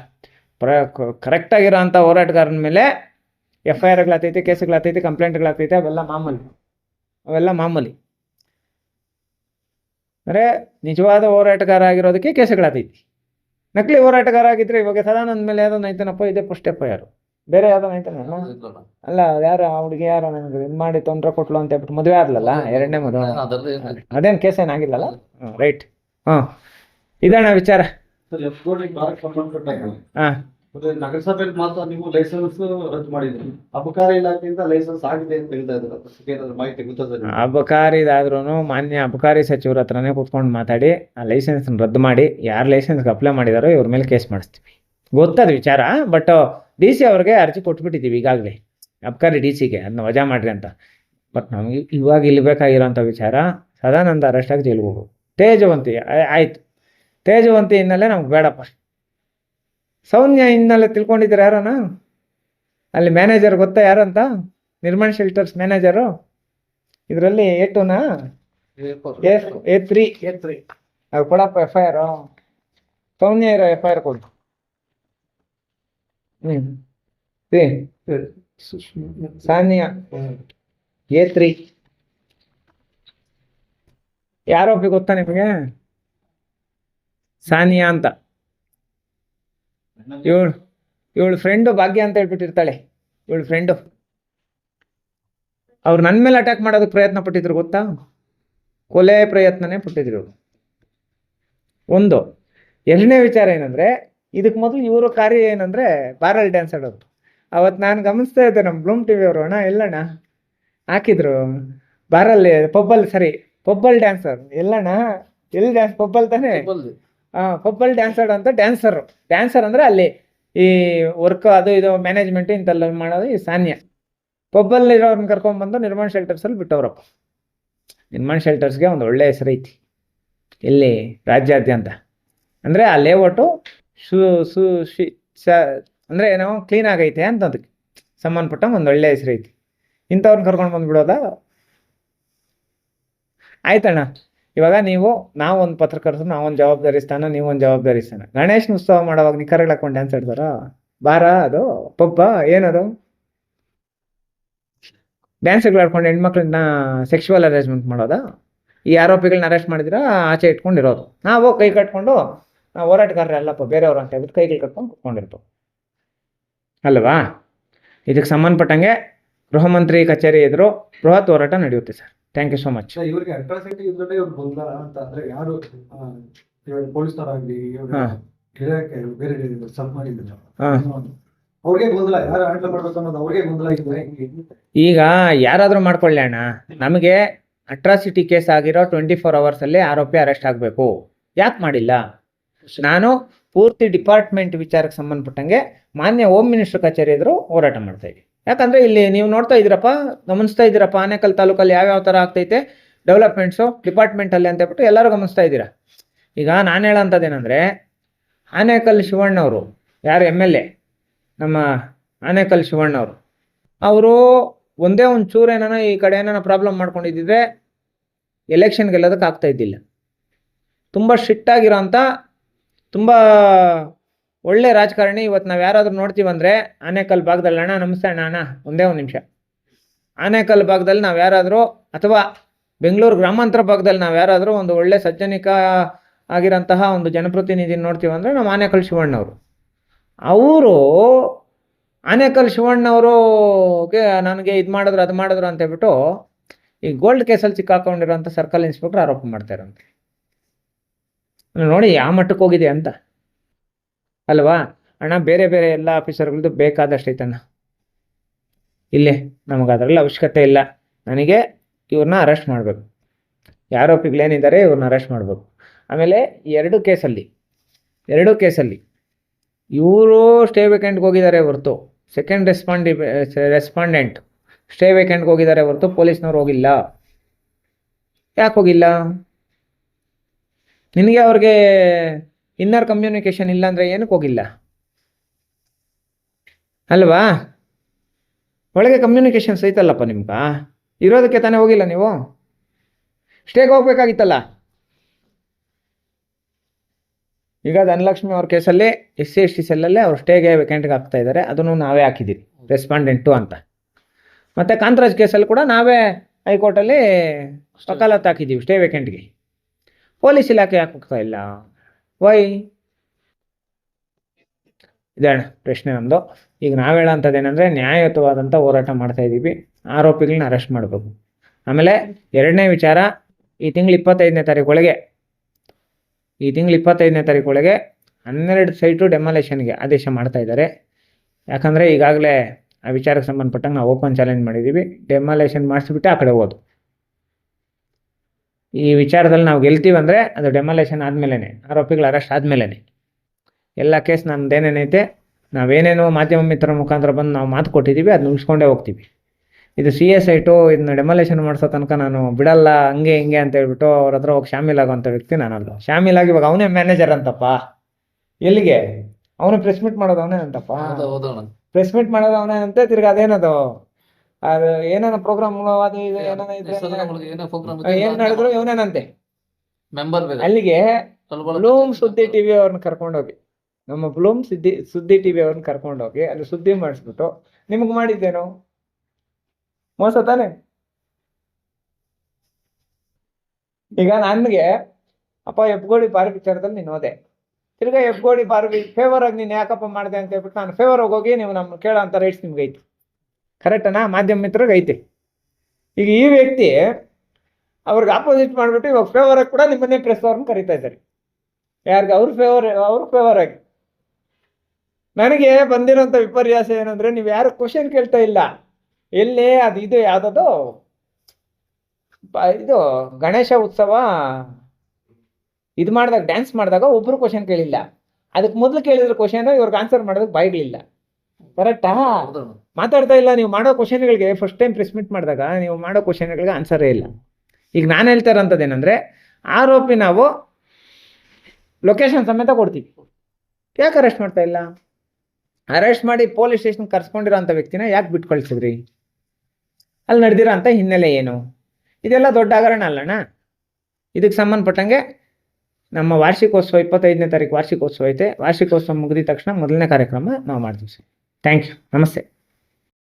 ಪ್ರ ಕರೆಕ್ಟಾಗಿರೋ ಅಂಥ ಹೋರಾಟಗಾರನ ಮೇಲೆ ಎಫ್ ಐ ಆರ್ಗಳಾಗ್ತೈತಿ ಕೇಸ್ಗಳಾಗ್ತೈತಿ ಕಂಪ್ಲೇಂಟ್ಗಳಾಗ್ತೈತಿ ಅವೆಲ್ಲ ಮಾಮೂಲಿ. ಅವೆಲ್ಲ ಮಾಮೂಲಿ. ಅಂದರೆ ನಿಜವಾದ ಹೋರಾಟಗಾರ ಆಗಿರೋದಕ್ಕೆ ಕೇಸುಗಳಾಗ್ತೈತಿ ನಕಲಿ ಹೋರಾಟಗಾರ ಆಗಿದ್ರೆ ಇವಾಗ ಸದಾನಂದ ಮೇಲೆ ಯಾವ್ದೋ ನೈತನಪ್ಪ ಇದೇ ಫಸ್ಟ್ ಯಾರು? ಬೇರೆ ಯಾವ್ದೋ ನೈತನಲ್ಲ ಅಲ್ಲ ಯಾರು ಆ ಹುಡುಗಿ ಯಾರೋ ನನಗೆ ಇದು ಮಾಡಿ ತೊಂದರೆ ಕೊಟ್ಲು ಅಂತ ಹೇಳ್ಬಿಟ್ಟು ಮದುವೆ ಆದ್ಲಲ್ಲ ಎರಡನೇ ಮದುವೆ? ಅದೇನು ಕೇಸ್ ಏನಾಗಿಲ್ಲಲ್ಲ? ರೈಟ್. ಹಾಂ ಇದಣ್ಣ ವಿಚಾರ. ಹಾಂ. ಮತ್ತೆ ನಗರಸಭೆಯಲ್ಲಿ ಮಾತ್ರ ನೀವು ಲೈಸೆನ್ಸ್ ರದ್ದು ಮಾಡಿದ್ರಿ ಅಬಕಾರಿ ಇಲಾಖೆಯಿಂದ ಲೈಸೆನ್ಸ್ ಆಗಿದೆ ಅಂತ ಹೇಳ್ತಾ ಇದ್ದಾರೆ. ಮಾಹಿತಿ ಗೊತ್ತದ ಅಬಕಾರಿದಾದ್ರೂ ಮಾನ್ಯ ಅಬಕಾರಿ ಸಚಿವರ ಹತ್ರನೇ ಕೂತ್ಕೊಂಡು ಮಾತಾಡಿ, ಆ ಲೈಸೆನ್ಸ್ ರದ್ದು ಮಾಡಿ, ಯಾರು ಲೈಸೆನ್ಸ್ಗೆ ಅಪ್ಲೈ ಮಾಡಿದಾರೋ ಇವ್ರ ಮೇಲೆ ಕೇಸ್ ಮಾಡಿಸ್ತೀವಿ. ಗೊತ್ತದ ವಿಚಾರ ಬಟ್ ಡಿ ಸಿ ಅವ್ರಿಗೆ ಅರ್ಜಿ ಕೊಟ್ಬಿಟ್ಟಿದ್ದೀವಿ ಈಗಾಗಲೇ. ಅಬಕಾರಿ ಡಿ ಸಿಗೆ ಅದನ್ನ ವಜಾ ಮಾಡ್ರಿ ಅಂತ. ಬಟ್ ನಮಗೆ ಇವಾಗ ಇಲ್ಲಿ ಬೇಕಾಗಿರೋಂಥ ವಿಚಾರ, ಸದಾನಂದ ಅರೆಸ್ಟ್ ಆಗಿ ಜೈಲಿಗೆ ತೇಜವಂತಿ ಆಯ್ತು. ತೇಜವಂತಿ ಹಿನ್ನೆಲೆ ನಮ್ಗೆ ಬೇಡಪ್ಪ. ಸೌಮ್ಯ ಇನ್ನೆಲ್ಲ ತಿಳ್ಕೊಂಡಿದ್ದೀರ ಯಾರನ ಅಲ್ಲಿ ಮ್ಯಾನೇಜರ್ ಗೊತ್ತಾ ಯಾರಂತ? ನಿರ್ಮಾಣ ಶೆಲ್ಟರ್ಸ್ ಮ್ಯಾನೇಜರು ಇದರಲ್ಲಿ ಎ ಟುನಾ ಎ ತ್ರೀ ಎ ತ್ರೀ ಅದು ಕೊಡಪ್ಪ ಎಫ್ ಐ ಆರು ಸೌಮ್ಯ ಇರೋ ಎಫ್ ಐ ಆರ್ ಕೊಡು. ಹ್ಞೂ ಸಾನಿಯಾ. ಎ ತ್ರೀ ಯಾರೊಬ್ಬ ಗೊತ್ತಾ ನಿಮಗೆ? ಸಾನಿಯಾ ಅಂತ. ಇವಳು ಇವಳು ಫ್ರೆಂಡು ಭಾಗ್ಯ ಅಂತ ಹೇಳ್ಬಿಟ್ಟಿರ್ತಾಳೆ. ಇವಳು ಫ್ರೆಂಡು ಅವ್ರು ನನ್ನ ಮೇಲೆ ಅಟ್ಯಾಕ್ ಮಾಡೋದಕ್ಕೆ ಪ್ರಯತ್ನ ಪಟ್ಟಿದ್ರು ಗೊತ್ತಾ? ಕೊಲೆ ಪ್ರಯತ್ನನೇ ಪಟ್ಟಿದ್ರು ಒಂದು ಎರಡನೇ ವಿಚಾರ ಏನಂದ್ರೆ ಇದಕ್ಕೆ ಮೊದಲು ಇವರ ಕಾರ್ಯ ಏನಂದ್ರೆ ಬಾರಲ್ ಡ್ಯಾನ್ಸ್ ಆಡೋದು. ಅವತ್ತು ನಾನು ಗಮನಿಸ್ತಾ ಇದ್ದೆ ನಮ್ಮ ಬ್ಲೂಮ್ ಟಿ ವಿ ಅವರು ಅಣ್ಣ ಎಲ್ಲಣ್ಣ? ಹಾಕಿದ್ರು. ಬಾರಲ್ಲಿ ಪಬ್ಬಲ್ ಸರಿ ಪಬ್ಬಲ್ ಡ್ಯಾನ್ಸರ್ ಎಲ್ಲಣ್ಣ ಎಲ್ಲಿ ಡ್ಯಾನ್ಸ್ ಪಬ್ಬಲ್ ತಾನೇ? ಹಾಂ ಪಬ್ಬಲ್ ಡ್ಯಾನ್ಸರ್ ಅಂತ ಡ್ಯಾನ್ಸರು ಡ್ಯಾನ್ಸರ್ ಅಂದರೆ ಅಲ್ಲಿ ಈ ವರ್ಕ್ ಅದು ಇದು ಮ್ಯಾನೇಜ್ಮೆಂಟ್ ಇಂತೆಲ್ಲ ಮಾಡೋದು ಈ ಸಾನ್ಯ. ಪಬ್ಬಲ್ಲಿ ಇರೋರನ್ನ ಕರ್ಕೊಂಡ್ಬಂದು ನಿರ್ಮಾಣ ಶೆಲ್ಟರ್ಸಲ್ಲಿ ಬಿಟ್ಟವ್ರಪ್ಪ. ನಿರ್ಮಾಣ ಶೆಲ್ಟರ್ಸ್ಗೆ ಒಂದು ಒಳ್ಳೆ ಹೆಸರು ಐತಿ. ಇಲ್ಲಿ ರಾಜ್ಯಾದ್ಯಂತ. ಅಂದರೆ ಆ ಲೇಔಟು ಸು ಸು ಶಿ ಸ ಅಂದರೆ ಏನೋ ಕ್ಲೀನ್ ಆಗೈತೆ ಅಂತ ಅದಕ್ಕೆ ಸಂಬಂಧಪಟ್ಟ ಒಂದು ಒಳ್ಳೆ ಹೆಸರು ಐತಿ. ಇಂಥವ್ರನ್ನ ಕರ್ಕೊಂಡು ಬಂದುಬಿಡೋದಾ ಆಯ್ತಣ್ಣ. ಇವಾಗ ನೀವು, ನಾವೊಂದು ಪತ್ರಕರ್ತರು, ನಾವೊಂದು ಜವಾಬ್ದಾರಿ ಸ್ಥಾನ, ನೀವೊಂದು ಜವಾಬ್ದಾರಿ ಸ್ಥಾನ. ಗಣೇಶನ ಉತ್ಸವ ಮಾಡೋವಾಗ ನಿಖರಗಳು ಹಾಕೊಂಡು ಡ್ಯಾನ್ಸ್ ಆಡ್ತಾರ ಬಾರ ಅದು? ಪಬ್ಬ? ಏನದು? ಡ್ಯಾನ್ಸ್ಗಳು ಆಡ್ಕೊಂಡು ಹೆಣ್ಮಕ್ಳನ್ನ ಸೆಕ್ಷುವಲ್ ಅರೇಂಜ್ಮೆಂಟ್ ಮಾಡೋದಾ? ಈ ಆರೋಪಿಗಳನ್ನ ಅರೆಸ್ಟ್ ಮಾಡಿದ್ರ ಆಚೆ ಇಟ್ಕೊಂಡಿರೋದು. ನಾವು ಕೈ ಕಟ್ಕೊಂಡು, ನಾವು ಹೋರಾಟಗಾರರು ಅಲ್ಲಪ್ಪ, ಬೇರೆಯವರು ಅಂತ ಹೇಳ್ಬಿಟ್ಟು ಕೈಗಳು ಕಟ್ಕೊಂಡು ಕುತ್ಕೊಂಡಿರ್ತವೆ. ಅಲ್ವಾ? ಇದಕ್ಕೆ ಸಂಬಂಧಪಟ್ಟಂಗೆ ಗೃಹ ಮಂತ್ರಿ ಕಚೇರಿ ಎದುರು ಬೃಹತ್ ಹೋರಾಟ ನಡೆಯುತ್ತೆ sir. Thank you so much ಇವರಿಗೆ ಅಟ್ರಾಸಿಟಿ ಇದ್ರಲ್ಲೇ ಇವ್ರು ಗೊಂದಲ ಅಂತ ಅಂದ್ರೆ ಯಾರು ಪೊಲೀಸರಾಗ್ಲಿ ಹಾ. ಗಿಡಕ್ಕೆ ಬೇರೆ ಸಬ್ ಮಾಡಿದ್ರು ಅವ್ರಿಗೆ ಗೊಂದಲ ಯಾರು ಹ್ಯಾಂಡಲ್ ಮಾಡ್ಬೇಕು ಅನ್ನೋದು ಅವ್ರಿಗೆ ಗೊಂದಲ ಇದ್ರೆ ಈಗ ಯಾರಾದ್ರೂ ಮಾಡ್ಕೊಳ್ಳಿ ಅಣ್ಣ. ನಮಗೆ ಅಟ್ರಾಸಿಟಿ ಕೇಸ್ ಆಗಿರೋ ಟ್ವೆಂಟಿ ಫೋರ್ ಅವರ್ಸಲ್ಲಿ ಆರೋಪಿ ಅರೆಸ್ಟ್ ಆಗಬೇಕು. ಯಾಕೆ ಮಾಡಿಲ್ಲ? ನಾನು ಪೂರ್ತಿ ಡಿಪಾರ್ಟ್ಮೆಂಟ್ ವಿಚಾರಕ್ಕೆ ಸಂಬಂಧಪಟ್ಟಂಗೆ ಮಾನ್ಯ ಹೋಮ್ ಮಿನಿಸ್ಟರ್ ಕಚೇರಿ ಎದುರು ಹೋರಾಟ ಮಾಡ್ತಾ ಇದ್ದೀವಿ ಯಾಕಂದ್ರೆ ಇಲ್ಲಿ ನೀವು ನೋಡ್ತಾ ಇದ್ದೀರಪ್ಪ, ಗಮನಿಸ್ತಾ ಇದ್ದೀರಪ್ಪ, ಆನೇಕಲ್ ತಾಲೂಕಲ್ಲಿ ಯಾವ್ಯಾವ ಥರ ಆಗ್ತೈತೆ ಡೆವಲಪ್ಮೆಂಟ್ಸು ಡಿಪಾರ್ಟ್ಮೆಂಟಲ್ಲಿ ಅಂತ ಹೇಳ್ಬಿಟ್ಟು ಎಲ್ಲರೂ ಗಮನಿಸ್ತಾ ಇದ್ದೀರಾ? ಈಗ ನಾನು ಹೇಳೋಂಥದ್ದೇನೆಂದರೆ, ಆನೇಕಲ್ ಶಿವಣ್ಣವರು ಯಾರು? ಎಂ ಎಲ್ ಎ ನಮ್ಮ ಆನೇಕಲ್ ಶಿವಣ್ಣವರು. ಅವರು ಒಂದೇ ಒಂದು ಚೂರು ಏನಾನ ಈ ಕಡೆ ಏನಾನ ಪ್ರಾಬ್ಲಮ್ ಮಾಡ್ಕೊಂಡಿದ್ದಿದ್ರೆ ಎಲೆಕ್ಷನ್ಗೆಲ್ಲದಕ್ಕೆ ಆಗ್ತಾ ಇದ್ದಿಲ್ಲ. ತುಂಬ ಸ್ಟ್ರಿಕ್ಟ್ ಅಂಥ ತುಂಬ ಒಳ್ಳೆ ರಾಜಕಾರಣಿ ಇವತ್ತು ನಾವು ಯಾರಾದರೂ ನೋಡ್ತೀವಂದ್ರೆ ಆನೇಕಲ್ ಭಾಗದಲ್ಲಿ ಅಣ್ಣ, ನಮಸ್ತೆ ಅಣ್ಣ ಅಣ್ಣ, ಒಂದೇ ಒಂದು ನಿಮಿಷ. ಆನೇಕಲ್ ಭಾಗದಲ್ಲಿ ನಾವು ಯಾರಾದರೂ ಅಥವಾ ಬೆಂಗಳೂರು ಗ್ರಾಮಾಂತರ ಭಾಗದಲ್ಲಿ ನಾವು ಯಾರಾದರೂ ಒಂದು ಒಳ್ಳೆ ಸಜ್ಜನಿಕ ಆಗಿರೋಂತಹ ಒಂದು ಜನಪ್ರತಿನಿಧಿ ನೋಡ್ತೀವಂದ್ರೆ ನಮ್ಮ ಆನೇಕಲ್ ಶಿವಣ್ಣವರು. ಅವರು ಆನೇಕಲ್ ಶಿವಣ್ಣವ್ರಿಗೆ ನನಗೆ ಇದು ಮಾಡಿದ್ರು, ಅದು ಮಾಡಿದ್ರು ಅಂತ ಹೇಳ್ಬಿಟ್ಟು ಈ ಗೋಲ್ಡ್ ಕೇಸಲ್ಲಿ ಸಿಕ್ಕಾಕೊಂಡಿರೋಂಥ ಸರ್ಕಲ್ ಇನ್ಸ್ಪೆಕ್ಟರ್ ಆರೋಪ ಮಾಡ್ತಾರಂತೆ ನೋಡಿ ಯಾವ ಮಟ್ಟಕ್ಕೆ ಹೋಗಿದೆ ಅಂತ. ಅಲ್ವಾ? ಅಣ್ಣ, ಬೇರೆ ಬೇರೆ ಎಲ್ಲ ಆಫೀಸರ್ಗಳದ್ದು ಬೇಕಾದಷ್ಟು ಐತಣ್ಣ. ಇಲ್ಲೇ ನಮಗೆ ಅದರಲ್ಲಿ ಅವಶ್ಯಕತೆ ಇಲ್ಲ. ನನಗೆ ಇವ್ರನ್ನ ಅರೆಸ್ಟ್ ಮಾಡಬೇಕು. ಆರೋಪಿಗಳೇನಿದ್ದಾರೆ ಇವ್ರನ್ನ ಅರೆಸ್ಟ್ ಮಾಡಬೇಕು. ಆಮೇಲೆ ಎರಡು ಕೇಸಲ್ಲಿ ಎರಡು ಕೇಸಲ್ಲಿ, ಇವರು ಸ್ಟೇ ವೇಕೆಂಟ್ಗೆ ಹೋಗಿದ್ದಾರೆ ಹೊರತು. ಸೆಕೆಂಡ್ ರೆಸ್ಪಾಂಡಿ ರೆಸ್ಪಾಂಡೆಂಟ್ ಸ್ಟೇ ವೇಕೆಂಟ್ಗೆ ಹೋಗಿದ್ದಾರೆ ಹೊರತು, ಪೊಲೀಸ್ನವ್ರು ಹೋಗಿಲ್ಲ. ಯಾಕೆ ಹೋಗಿಲ್ಲ? ನಿನಗೆ ಅವ್ರಿಗೆ ಇನ್ನರ್ ಕಮ್ಯುನಿಕೇಶನ್ ಇಲ್ಲ ಅಂದರೆ ಏನಕ್ಕೆ ಹೋಗಿಲ್ಲ? ಅಲ್ವಾ? ಒಳಗೆ ಕಮ್ಯುನಿಕೇಶನ್ ಸಹಿತಲ್ಲಪ್ಪ ನಿಮ್ಗೆ? ಇರೋದಕ್ಕೆ ತಾನೇ ಹೋಗಿಲ್ಲ ನೀವು? ಸ್ಟೇಗೆ ಹೋಗ್ಬೇಕಾಗಿತ್ತಲ್ಲ? ಈಗ ಧನಲಕ್ಷ್ಮಿ ಅವ್ರ ಕೇಸಲ್ಲಿ ಎಸ್ ಸಿ ಎಸ್ ಟಿ ಸೆಲ್ಲಲ್ಲೇ ಅವ್ರು ಸ್ಟೇಗೆ ವೇಕೆಂಟ್ಗೆ ಹಾಕ್ತಾ ಇದ್ದಾರೆ ಅದನ್ನು ನಾವೇ ಹಾಕಿದ್ದೀವಿ ರೆಸ್ಪಾಂಡೆಂಟು ಅಂತ. ಮತ್ತು ಕಾಂತರಾಜ್ ಕೇಸಲ್ಲಿ ಕೂಡ ನಾವೇ ಹೈಕೋರ್ಟಲ್ಲಿ ವಕಾಲತ್ತು ಹಾಕಿದ್ದೀವಿ ಸ್ಟೇ ವೇಕೆಂಟ್ಗೆ ಪೊಲೀಸ್ ಇಲಾಖೆ ಯಾಕೆ ಹೋಗ್ತಾ ಇಲ್ಲ. ವೈ ಇದೇಣ ಪ್ರಶ್ನೆ ನಮ್ಮದು ಈಗ ನಾವು ಹೇಳೋಂಥದ್ದು ಏನಂದರೆ ನ್ಯಾಯಯುತವಾದಂಥ ಹೋರಾಟ ಮಾಡ್ತಾ ಇದ್ದೀವಿ ಆರೋಪಿಗಳನ್ನ ಅರೆಸ್ಟ್ ಮಾಡಬೇಕು. ಆಮೇಲೆ ಎರಡನೇ ವಿಚಾರ, ಈ ತಿಂಗಳು ಇಪ್ಪತ್ತೈದನೇ ತಾರೀಕೊಳಗೆ ಈ ತಿಂಗಳು ಇಪ್ಪತ್ತೈದನೇ ತಾರೀಕೊಳಗೆ ಹನ್ನೆರಡು ಸೈಟು ಡೆಮಾಲೇಷನ್ಗೆ ಆದೇಶ ಮಾಡ್ತಾ ಇದ್ದಾರೆ ಯಾಕಂದರೆ ಈಗಾಗಲೇ ಆ ವಿಚಾರಕ್ಕೆ ಸಂಬಂಧಪಟ್ಟಂಗೆ ನಾವು ಓಪನ್ ಚಾಲೆಂಜ್ ಮಾಡಿದ್ದೀವಿ ಡೆಮಾಲೇಷನ್ ಮಾಡಿಸ್ಬಿಟ್ಟು ಆ ಕಡೆ ಹೋದು. ಈ ವಿಚಾರದಲ್ಲಿ ನಾವು ಗೆಲ್ತೀವಿ ಅಂದರೆ ಅದು ಡೆಮಾಲೇಷನ್ ಆದಮೇಲೆ ಆರೋಪಿಗಳು ಅರೆಸ್ಟ್ ಆದಮೇಲೆ ಎಲ್ಲ ಕೇಸ್ ನಮ್ದೇನೇನೈತೆ ನಾವೇನೇನೋ ಮಾಧ್ಯಮ ಮಿತ್ರರ ಮುಖಾಂತರ ಬಂದು ನಾವು ಮಾತು ಕೊಟ್ಟಿದ್ದೀವಿ ಅದನ್ನ ಉಳಿಸ್ಕೊಂಡೇ ಹೋಗ್ತೀವಿ. ಇದು ಸಿ ಎಸ್ ಐಟು ಇದನ್ನ ಡೆಮಾಲೇಷನ್ ಮಾಡಿಸೋ ತನಕ ನಾನು ಬಿಡಲ್ಲ ಹಂಗೆ ಹಿಂಗೆ ಅಂತ ಹೇಳ್ಬಿಟ್ಟು ಅವ್ರ ಹತ್ರ ಹೋಗಿ ಶಾಮೀಲಾಗುವಂಥ ವ್ಯಕ್ತಿ ನಾನಲ್ಲ ಆಗಿ ಇವಾಗ ಅವನೇ ಮ್ಯಾನೇಜರ್ ಅಂತಪ್ಪ. ಎಲ್ಲಿಗೆ? ಅವನು ಪ್ರೆಸ್ ಮೀಟ್ ಮಾಡೋದು ಅವನೇ ಅಂತಪ್ಪ ಪ್ರೆಸ್ ಮೀಟ್ ಮಾಡೋದು ಅವನೇ ಅಂತೆ ತಿರ್ಗಿ ಅದೇನದು? ಅದು ಏನೇನ ಪ್ರೋಗ್ರಾಮ್ ಅದು ಇದು ಏನೇನ ಇದ್ರೆ ಏನ್ ನಡೆದ್ರು ಇವನೇನಂತೆ? ಮೆಂಬರ್ ಬೇರೆ. ಅಲ್ಲಿಗೆ ಬ್ಲೂಮ್ ಸುದ್ದಿ ಟಿವಿ ಅವ್ರನ್ನ ಕರ್ಕೊಂಡೋಗಿ. ನಮ್ಮ ಬ್ಲೂಮ್ ಸುದ್ದಿ ಸುದ್ದಿ ಟಿವಿ ಅವ್ರನ್ನ ಕರ್ಕೊಂಡೋಗಿ ಅಲ್ಲಿ ಸುದ್ದಿ ಮಾಡಿಸ್ಬಿಟ್ಟು ನಿಮ್ಗೆ ಮಾಡಿದ್ದೇನು? ಮೋಸ ತಾನೆ? ಈಗ ನನ್ಗೆ ಅಪ್ಪ ಎಬ್ಗೋಡಿ ಬಾರಿ ವಿಚಾರದಲ್ಲಿ ನೀನು ಹೋದೆ. ತಿರ್ಗಾ ಎಬ್ಗೋಡಿ ಬಾರಿ ಫೇವರ್ ಆಗಿ ನೀನು ಯಾಕಪ್ಪ ಮಾಡಿದೆ ಅಂತ ಹೇಳ್ಬಿಟ್ಟು ನಾನು ಫೇವರ್ ಹೋಗಿ ನೀವು ನಮ್ಮ ಕೇಳೋ ಅಂತ ರೈಟ್ಸ್ ನಿಮ್ಗೆ ಐತಿ. ಕರೆಕ್ಟನಾ? ಮಾಧ್ಯಮ ಮಿತ್ರರಿಗೆ ಐತಿ. ಈಗ ಈ ವ್ಯಕ್ತಿ ಅವ್ರಿಗೆ ಆಪೋಸಿಟ್ ಮಾಡಿಬಿಟ್ಟು ಇವಾಗ ಫೇವರ್ ಆಗಿ ಕೂಡ ನಿಮ್ಮನ್ನೇ ಪ್ರೆಸ್ ಅವ್ರನ್ನ ಕರಿತಾ ಇದ್ದಾರೆ. ಯಾರಿಗೆ? ಅವ್ರ ಫೇವರ್ ಅವ್ರ ಫೇವರ್ ಆಗಿ. ನನಗೆ ಬಂದಿರೋಂಥ ವಿಪರ್ಯಾಸ ಏನಂದರೆ ನೀವು ಯಾರು ಕ್ವಶನ್ ಕೇಳ್ತಾ ಇಲ್ಲ. ಎಲ್ಲಿ ಅದು ಇದು ಯಾವುದದು ಇದು ಗಣೇಶ ಉತ್ಸವ ಇದು ಮಾಡಿದಾಗ ಡ್ಯಾನ್ಸ್ ಮಾಡಿದಾಗ ಒಬ್ಬರು ಕ್ವಶನ್ ಕೇಳಿಲ್ಲ. ಅದಕ್ಕೆ ಮೊದಲು ಕೇಳಿದ್ರು ಕ್ವಶನ್ ಇವ್ರಿಗೆ ಆನ್ಸರ್ ಮಾಡೋದಕ್ಕೆ ಬಾಯಿಗಳಿಲ್ಲ ಕರೆಕ್ಟಾ ಮಾತಾಡ್ತಾ ಇಲ್ಲ ನೀವು ಮಾಡೋ ಕ್ವಶನ್ಗಳಿಗೆ ಫಸ್ಟ್ ಟೈಮ್ ಪ್ರೆಸ್ ಮೀಟ್ ಮಾಡಿದಾಗ ನೀವು ಮಾಡೋ ಕ್ವಶನ್ಗಳಿಗೆ ಆನ್ಸರೇ ಇಲ್ಲ. ಈಗ ನಾನು ಹೇಳ್ತಾ ಏನಂದರೆ ಆರೋಪಿ ನಾವು ಲೊಕೇಶನ್ ಸಮೇತ ಕೊಡ್ತೀವಿ. ಯಾಕೆ ಅರೆಸ್ಟ್ ಮಾಡ್ತಾ ಇಲ್ಲ? ಅರೆಸ್ಟ್ ಮಾಡಿ ಪೊಲೀಸ್ ಸ್ಟೇಷನ್ ಕರ್ಸ್ಕೊಂಡಿರೋ ಅಂಥ ವ್ಯಕ್ತಿನ ಯಾಕೆ ಬಿಟ್ಟು ಕಳಿಸಿದ್ರಿ ಅಲ್ಲಿ ನಡೆದಿರೋ ಅಂಥ ಹಿನ್ನೆಲೆ ಏನು? ಇದೆಲ್ಲ ದೊಡ್ಡ ಹಗರಣ ಅಲ್ಲಣ್ಣ. ಇದಕ್ಕೆ ಸಂಬಂಧಪಟ್ಟಂಗೆ ನಮ್ಮ ವಾರ್ಷಿಕೋತ್ಸವ ಇಪ್ಪತ್ತೈದನೇ ತಾರೀಕು ವಾರ್ಷಿಕೋತ್ಸವ ಐತೆ. ವಾರ್ಷಿಕೋತ್ಸವ ಮುಗಿದ ತಕ್ಷಣ ಮೊದಲನೇ ಕಾರ್ಯಕ್ರಮ ನಾವು ಮಾಡ್ತೀವಿ ಸರ್. ಥ್ಯಾಂಕ್ ಯು ನಮಸ್ತೆ